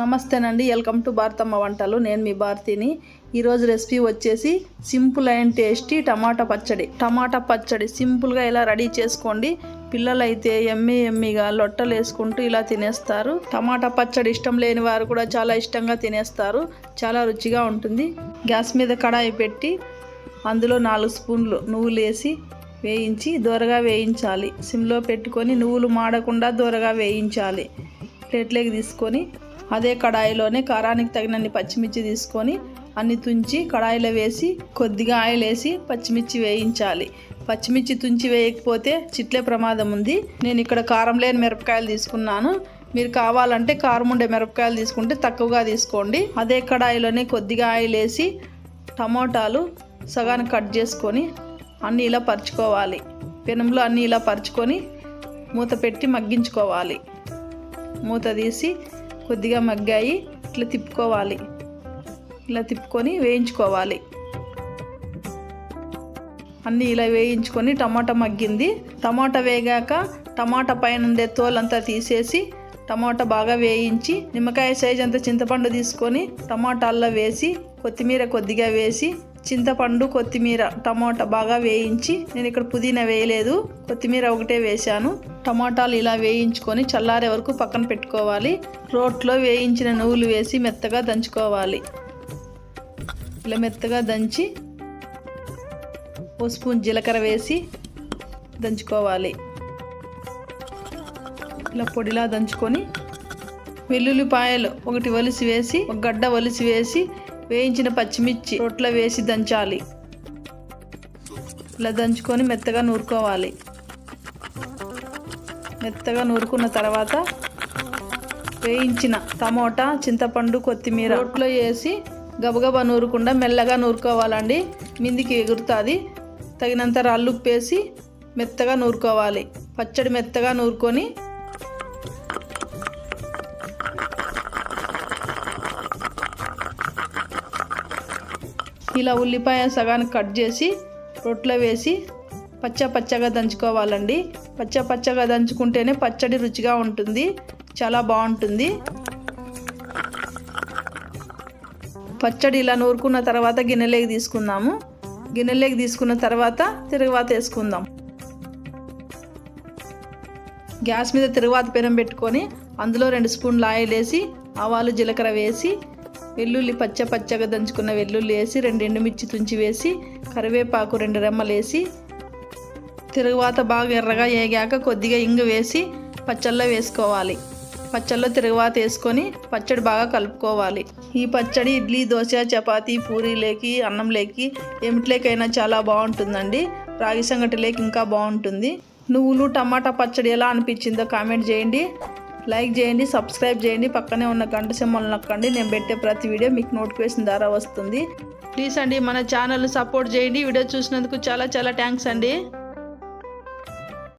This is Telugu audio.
నమస్తేనండి. వెల్కమ్ టు భారతమ్మ వంటలు. నేను మీ భారతిని. ఈరోజు రెసిపీ వచ్చేసి సింపుల్ అండ్ టేస్టీ టమాటా పచ్చడి. టమాటా పచ్చడి సింపుల్గా ఇలా రెడీ చేసుకోండి. పిల్లలైతే ఎమ్మి ఎమ్మిగా లొట్టలు వేసుకుంటూ ఇలా తినేస్తారు. టమాటా పచ్చడి ఇష్టం లేని వారు కూడా చాలా ఇష్టంగా తినేస్తారు. చాలా రుచిగా ఉంటుంది. గ్యాస్ మీద కడాయి పెట్టి అందులో నాలుగు స్పూన్లు నువ్వులు వేసి వేయించి దోరగా వేయించాలి. సిమ్లో పెట్టుకొని నువ్వులు మాడకుండా దోరగా వేయించాలి. ప్లేట్లోకి తీసుకొని అదే కడాయిలోనే కారానికి తగినన్ని పచ్చిమిర్చి తీసుకొని అన్ని తుంచి కడాయిలో వేసి కొద్దిగా ఆయిల్ వేసి పచ్చిమిర్చి వేయించాలి. పచ్చిమిర్చి తుంచి వేయకపోతే చిట్లే ప్రమాదం ఉంది. నేను ఇక్కడ కారం లేని మిరపకాయలు తీసుకున్నాను. మీరు కావాలంటే కారం ఉండే మిరపకాయలు తీసుకుంటే తక్కువగా తీసుకోండి. అదే కడాయిలోనే కొద్దిగా ఆయిల్ వేసి టమోటాలు సగానికి కట్ చేసుకొని అన్నీ ఇలా పరుచుకోవాలి. పెనంలో అన్నీ ఇలా పరుచుకొని మూత పెట్టి మగ్గించుకోవాలి. మూత తీసి కొద్దిగా మగ్గాయి ఇట్లా తిప్పుకోవాలి. ఇలా తిప్పుకొని వేయించుకోవాలి. అన్నీ ఇలా వేయించుకొని టమాటా మగ్గింది. టమాటా వేగాక టమాటా పైన ఉండే తోలంతా తీసేసి టమాటా బాగా వేయించి నిమ్మకాయ సైజ్ అంత చింతపండు తీసుకొని టమాటాల్లో వేసి కొత్తిమీర కొద్దిగా వేసి చింతపండు కొత్తిమీర టమాటా బాగా వేయించి నేను ఇక్కడ పుదీనా వేయలేదు. కొత్తిమీర ఒకటే వేశాను. టమాటాలు ఇలా వేయించుకొని చల్లారే వరకు పక్కన పెట్టుకోవాలి. రోట్లో వేయించిన నువ్వులు వేసి మెత్తగా దంచుకోవాలి. ఇలా మెత్తగా దంచి ఓ స్పూన్ జీలకర్ర వేసి దంచుకోవాలి. ఇలా పొడిలా దంచుకొని వెల్లుల్లిపాయలు ఒకటి ఒలిసి వేసి ఒక గడ్డ ఒలిసి వేసి వేయించిన పచ్చిమిర్చి రొట్లో వేసి దంచాలి. ఇలా దంచుకొని మెత్తగా నూరుకోవాలి. మెత్తగా నూరుకున్న తర్వాత వేయించిన టమోటా చింతపండు కొత్తిమీర రోట్లో వేసి గబగబా నూరకుండా మెల్లగా నూరుకోవాలండి. మిందికి ఎగురుతుంది. తగినంత రాళ్ళు వేసి మెత్తగా నూరుకోవాలి. పచ్చడి మెత్తగా నూరుకొని ఇలా ఉల్లిపాయ సగానికి కట్ చేసి రొట్టెలో వేసి పచ్చ పచ్చగా దంచుకోవాలండి. పచ్చ పచ్చగా దంచుకుంటేనే పచ్చడి రుచిగా ఉంటుంది. చాలా బాగుంటుంది. పచ్చడి ఇలా నూరుకున్న తర్వాత గిన్నెలోకి తీసుకుందాము. గిన్నెలోకి తీసుకున్న తర్వాత తిరుగువాత వేసుకుందాం. గ్యాస్ మీద తిరుగువాత పెనం పెట్టుకొని అందులో రెండు స్పూన్లు ఆయిల్ వేసి ఆవాలు జీలకర్ర వేసి వెల్లుల్లి పచ్చ పచ్చగా దంచుకున్న వెల్లుల్లి వేసి రెండు ఎండుమిర్చి తుంచి వేసి కరివేపాకు రెండు రెమ్మలు వేసి తిరుగువాత బాగా ఎర్రగా వేగాక కొద్దిగా ఇంగు వేసి పచ్చళ్ళలో వేసుకోవాలి. పచ్చళ్ళలో తిరుగువాత వేసుకొని పచ్చడి బాగా కలుపుకోవాలి. ఈ పచ్చడి ఇడ్లీ దోశ చపాతి పూరీలేకి అన్నంలేకి ఏమిట్లేకైనా చాలా బాగుంటుందండి. రాగి సంగటిలేకి ఇంకా బాగుంటుంది. నువ్వులు టమాటా పచ్చడి ఎలా అనిపించిందో కామెంట్ చేయండి. లైక్ చేయండి సబ్స్క్రైబ్ చేయండి పక్కనే ఉన్న గంట సింబల్ నొక్కండి. నేను పెట్టే ప్రతి వీడియో మీకు నోటిఫికేషన్ ద్వారా వస్తుంది. ప్లీజ్ అండి మన ఛానల్ సపోర్ట్ చేయండి. వీడియో చూసినందుకు చాలా చాలా థ్యాంక్స్ అండి.